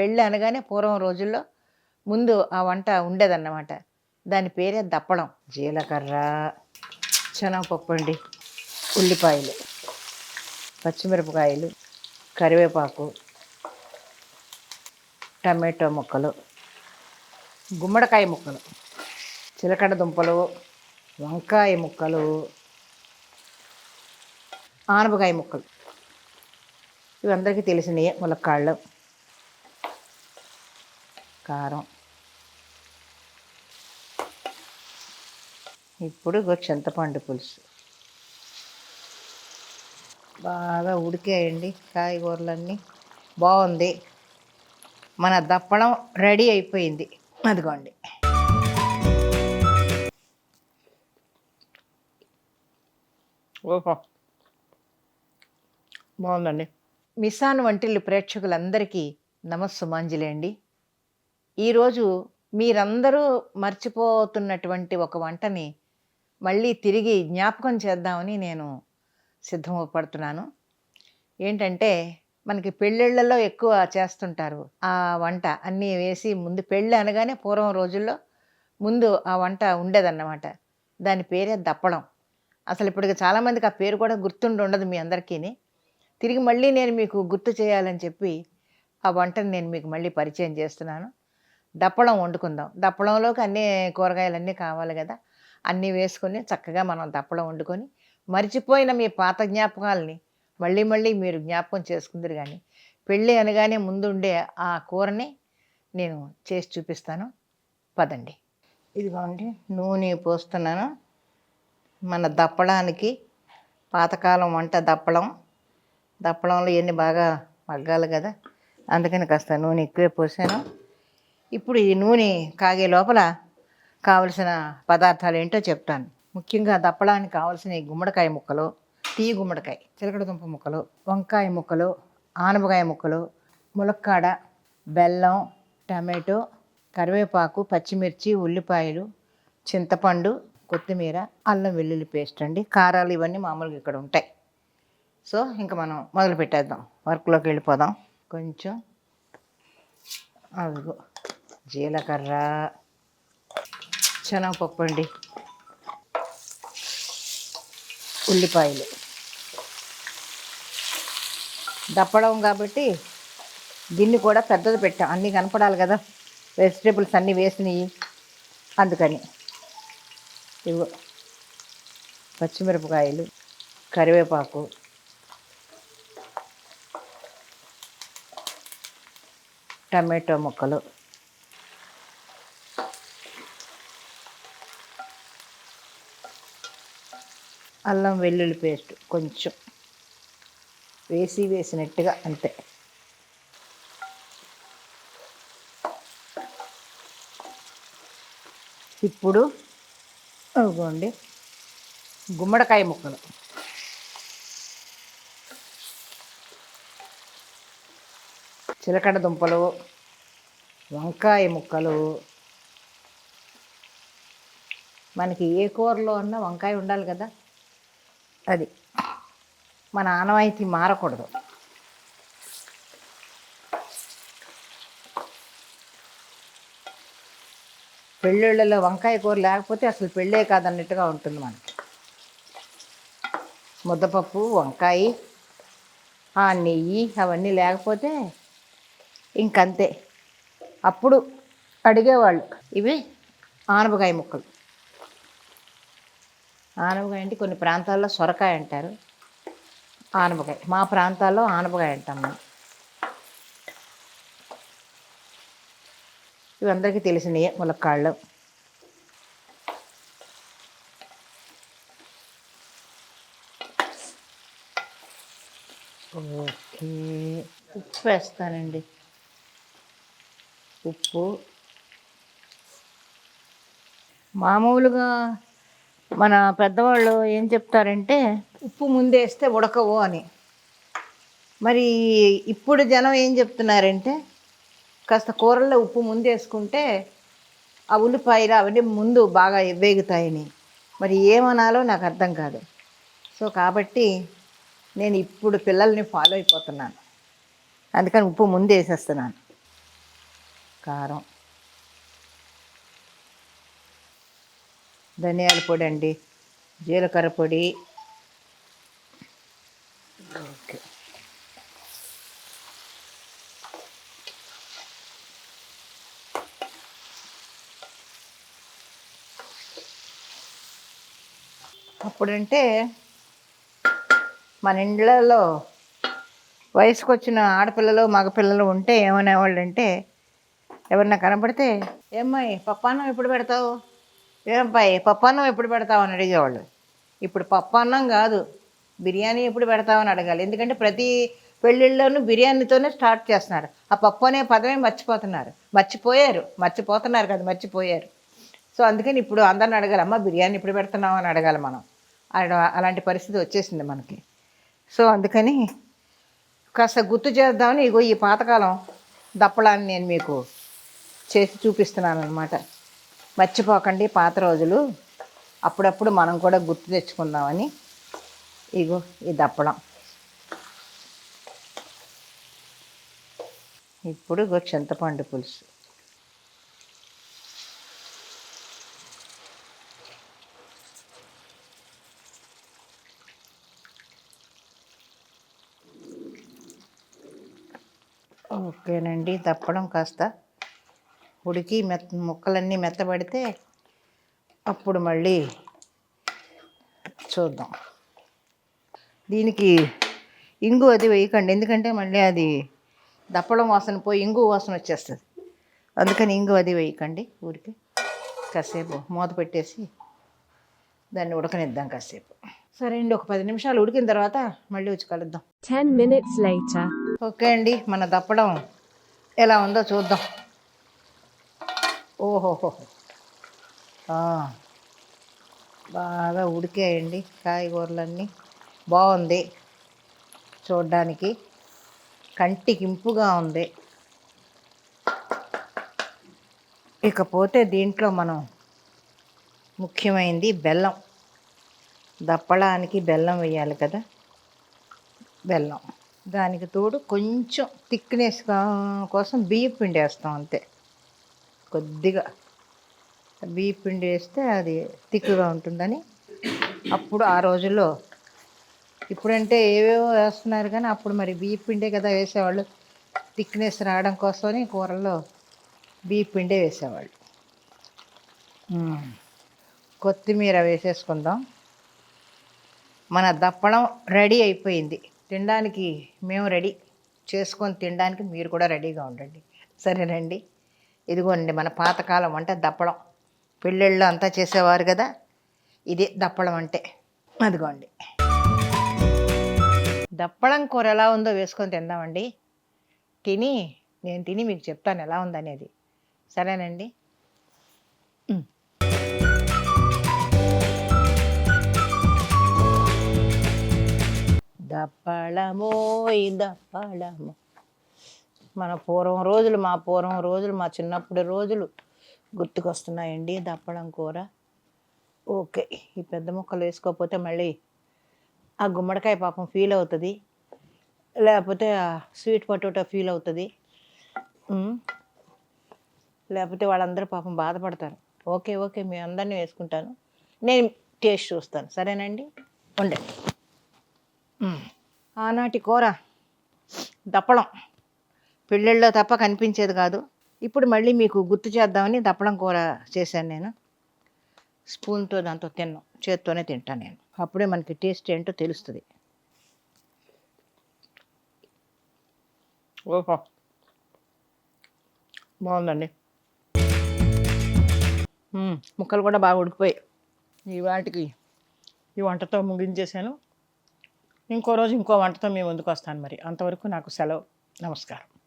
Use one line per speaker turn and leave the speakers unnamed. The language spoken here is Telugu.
పెళ్ళి అనగానే పూర్వం రోజుల్లో ముందు ఆ వంట ఉండేదన్నమాట. దాని పేరే దప్పడం. జీలకర్ర శనగపప్పు అండి ఉల్లిపాయలు పచ్చిమిరపకాయలు కరివేపాకు టమాటో ముక్కలు గుమ్మడికాయ ముక్కలు చిలకడ దుంపలు వంకాయ ముక్కలు ఆనపకాయ ముక్కలు. ఇవి అందరికీ తెలిసినవి ములక్కాళ్ళు. కారం. ఇప్పుడు ఇగో చింతపండు పులుసు. బాగా ఉడికాయండి కాయగూరలన్నీ. బాగుంది. మన దప్పడం రెడీ అయిపోయింది. అదిగోండి. ఓహో. బాగుందండి. మిసాన్ వంటిల్లు ప్రేక్షకులందరికీ నమస్సుమాంజలి అండి. ఈరోజు మీరందరూ మర్చిపోతున్నటువంటి ఒక వంటని మళ్ళీ తిరిగి జ్ఞాపకం చేద్దామని నేను సిద్ధపడుతున్నాను ఏంటంటే మనకి పెళ్ళిళ్ళలో ఎక్కువ చేస్తుంటారు ఆ వంట. అన్నీ వేసి ముందు పెళ్ళి అనగానే పూర్వం రోజుల్లో ముందు ఆ వంట ఉండేదన్నమాట. దాని పేరే దప్పడం. అసలు ఇప్పటికి చాలామందికి ఆ పేరు కూడా గుర్తుండి ఉండదు మీ అందరికీని. తిరిగి మళ్ళీ నేను మీకు గుర్తు చేయాలని చెప్పి ఆ వంటని నేను మీకు మళ్ళీ పరిచయం చేస్తున్నాను. దప్పడం వండుకుందాం. దప్పడంలోకి అన్ని కూరగాయలు అన్నీ కావాలి కదా. అన్నీ వేసుకొని చక్కగా మనం దప్పడం వండుకొని మర్చిపోయిన మీ పాత జ్ఞాపకాలని మళ్ళీ మళ్ళీ మీరు జ్ఞాపకం చేసుకుందరు కానీ పెళ్ళి అనగానే ముందుండే ఆ కూరని నేను చేసి చూపిస్తాను. పదండి. ఇదిగోండి నూనె పోస్తున్నాను. మన దప్పడానికి పాతకాలం వంట దప్పడం. దప్పడంలో ఎన్ని బాగా మగ్గాలి కదా. అందుకని కాస్త నూనె ఎక్కువే పోసాను. ఇప్పుడు ఈ నూనె కాగే లోపల కావలసిన పదార్థాలు ఏంటో చెప్తాను. ముఖ్యంగా దప్పడానికి కావలసిన గుమ్మడికాయ ముక్కలు టీ గుమ్మడికాయ చిలకడదుంప ముక్కలు వంకాయ ముక్కలు ఆనపకాయ ముక్కలు ములక్కాడ బెల్లం టమాటో కరివేపాకు పచ్చిమిర్చి ఉల్లిపాయలు చింతపండు కొత్తిమీర అల్లం వెల్లుల్లి పేస్ట్ అండి. కారాలు ఇవన్నీ మామూలుగా ఇక్కడ ఉంటాయి. సో ఇంకా మనం మొదలు పెట్టేద్దాం వర్క్లోకి వెళ్ళిపోదాం. కొంచెం అదిగో. జీలకర్ర శనగపప్పు అండి. ఉల్లిపాయలు. దప్పడం కాబట్టి గిన్నె కూడా పెద్దది పెట్టాం. అన్నీ కనపడాలి కదా. వెజిటేబుల్స్ అన్నీ వేసినాయి. అందుకని. ఇవ్వ. పచ్చిమిరపకాయలు కరివేపాకు. టమాటో ముక్కలు. అల్లం వెల్లుల్లి పేస్ట్ కొంచెం వేసి వేసినట్టుగా అంతే. ఇప్పుడు అదిగోండి గుమ్మడికాయ ముక్కలు. చిలకడ దుంపలు వంకాయ ముక్కలు. మనకి ఏ కూరలో అన్నా వంకాయ ఉండాలి కదా. అది. మన ఆనవాయితీ మారకూడదు. పెళ్ళిళ్ళలో వంకాయ కూర లేకపోతే అసలు పెళ్ళే కాదన్నట్టుగా ఉంటుంది మనకి. ముద్దపప్పు వంకాయ ఆ నెయ్యి అవన్నీ లేకపోతే ఇంకంతే. అప్పుడు అడిగేవాళ్ళు ఇవి ఆనపకాయ ముక్కలు. ఆనపకాయ అంటే కొన్ని ప్రాంతాల్లో సొరకాయ అంటారు. ఆనపకాయ. మా ప్రాంతాల్లో ఆనపకాయ అంటాం మేము. ఇవి అందరికీ తెలిసినవి ములక్కాళ్ళు. ఓకే. ఉప్పు వేస్తానండి. ఉప్పు. మామూలుగా మన పెద్దవాళ్ళు ఏం చెప్తారంటే ఉప్పు ముందేస్తే ఉడకవు అని. మరి ఇప్పుడు జనం ఏం చెప్తున్నారంటే కాస్త కూరల్లో ఉప్పు ముందేసుకుంటే ఆ ఉల్లిపాయలు అవన్నీ ముందు బాగా వేగుతాయని. మరి ఏమనాలో నాకు అర్థం కాదు. సో కాబట్టి నేను ఇప్పుడు పిల్లల్ని ఫాలో అయిపోతున్నాను. అందుకని ఉప్పు ముందు వేసేస్తున్నాను కారం. ధనియాల పొడి అండి జీలకర్ర పొడి. ఓకే. అప్పుడంటే మన ఇండ్లలో వయసుకు వచ్చిన ఆడపిల్లలు మగపిల్లలు ఉంటే ఏమనేవాళ్ళు అంటే ఎవరన్నా కనపడితే ఏమ్మాయి పప్పాన్నం ఎప్పుడు పెడతావు? ఏం పై పప్పన్నం ఎప్పుడు పెడతామని అడిగేవాళ్ళు. ఇప్పుడు పప్పన్నం కాదు బిర్యానీ ఎప్పుడు పెడతామని అడగాలి. ఎందుకంటే ప్రతి పెళ్ళిళ్ళలోనూ బిర్యానీతోనే స్టార్ట్ చేస్తున్నారు. ఆ పప్పు అనే పదమే మర్చిపోతున్నారు. మర్చిపోయారు. మర్చిపోతున్నారు కదా మర్చిపోయారు. సో అందుకని ఇప్పుడు అందరిని అడగాలి అమ్మ బిర్యానీ ఇప్పుడు పెడుతున్నావు? అని అడగాలి మనం. అడ- అలాంటి పరిస్థితి వచ్చేసింది మనకి. సో అందుకని కాస్త గుర్తు చేద్దామని ఇగో ఈ పాతకాలం దప్పడాన్ని నేను మీకు చేసి చూపిస్తున్నాను అనమాట మర్చిపోకండి పాత రోజులు. అప్పుడప్పుడు మనం కూడా గుర్తు తెచ్చుకుందామని. ఇగో ఈ దప్పడం. ఇప్పుడు ఇగో చింతపండు పులుసు. ఓకేనండి తప్పడం కాస్త ఉడికి మెత్త ముక్కలన్నీ మెత్తబడితే అప్పుడు మళ్ళీ చూద్దాం. దీనికి ఇంగు అది వేయకండి. ఎందుకంటే మళ్ళీ అది దప్పడం వాసన పోయి ఇంగు వాసన వచ్చేస్తుంది. అందుకని ఇంగు అది వేయకండి. ఊరికి కాసేపు మూత పెట్టేసి దాన్ని ఉడకనిద్దాం కాసేపు. సరే అండి ఒక పది నిమిషాలు ఉడికిన తర్వాత మళ్ళీ వచ్చి కలుద్దాం.
10 minutes later.
ఓకే అండి మన దప్పడం ఎలా ఉందో చూద్దాం. ఓహోహో. బాగా ఉడికాయండి కాయగూరలన్నీ. బాగుంది చూడ్డానికి. కంటికి ఇంపుగా ఉంది. ఇకపోతే దీంట్లో మనం ముఖ్యమైనది బెల్లం. దప్పడానికి బెల్లం వేయాలి కదా. బెల్లం. దానికి తోడు కొంచెం థిక్నెస్ కోసం బియ్యం పిండి వేస్తాం అంతే. కొద్దిగా బియ్య పిండి వేస్తే అది తిక్కుగా ఉంటుందని అప్పుడు ఆ రోజుల్లో. ఇప్పుడంటే ఏవేవో వేస్తున్నారు కానీ అప్పుడు మరి బియ్య పిండే కదా వేసేవాళ్ళు. థిక్నెస్ రావడం కోసమని కూరల్లో బియ్య పిండే వేసేవాళ్ళు. కొత్తిమీర వేసేసుకుందాం. మన దప్పడం రెడీ అయిపోయింది. తినడానికి మేము రెడీ. చేసుకొని తినడానికి మీరు కూడా రెడీగా ఉండండి. సరేనండి. ఇదిగోండి మన పాతకాలం అంటే దప్పడం. పెళ్ళిళ్ళు అంతా చేసేవారు కదా? ఇది దప్పడం అంటే. అదిగోండి. దప్పడం కూర ఎలా ఉందో వేసుకొని తిందామండి. తిని నేను తిని మీకు చెప్తాను ఎలా ఉందనేది. సరేనండి? ఉమ్. దప్పళమోయ్ దప్పళము మన పూర్వం రోజులు మా పూర్వం రోజులు మా చిన్నప్పుడు రోజులు గుర్తుకొస్తున్నాయండి. దప్పడం కూర. ఓకే ఈ పెద్ద ముక్కలు వేసుకోకపోతే మళ్ళీ ఆ గుమ్మడికాయ పాపం ఫీల్ అవుతుంది. లేకపోతే స్వీట్ పొటాటో ఫీల్ అవుతుంది. లేకపోతే వాళ్ళందరూ పాపం బాధపడతారు. ఓకే ఓకే మీ అందరినీ వేసుకుంటాను. నేను టేస్ట్ చూస్తాను. సరేనండి? ఉండండి. ఆనాటి కూర దప్పడం. పెళ్ళిళ్ళలో తప్ప కనిపించేది కాదు. ఇప్పుడు మళ్ళీ మీకు గుర్తు చేద్దామని దప్పడం కూర చేశాను నేను. స్పూన్తో దాంతో తిన్నాం. చేత్తోనే తింటాను నేను. అప్పుడే మనకి టేస్ట్ ఏంటో తెలుస్తుంది. ఓహో. బాగుందండి. మ్మ్. ముక్కలు కూడా బాగా ఉడికిపోయాయి. ఈ వాటికి ఈ వంటతో ముగించేశాను. ఇంకో రోజు ఇంకో వంటతో మీ ముందుకు వస్తాను మరి. అంతవరకు నాకు సెలవు. నమస్కారం.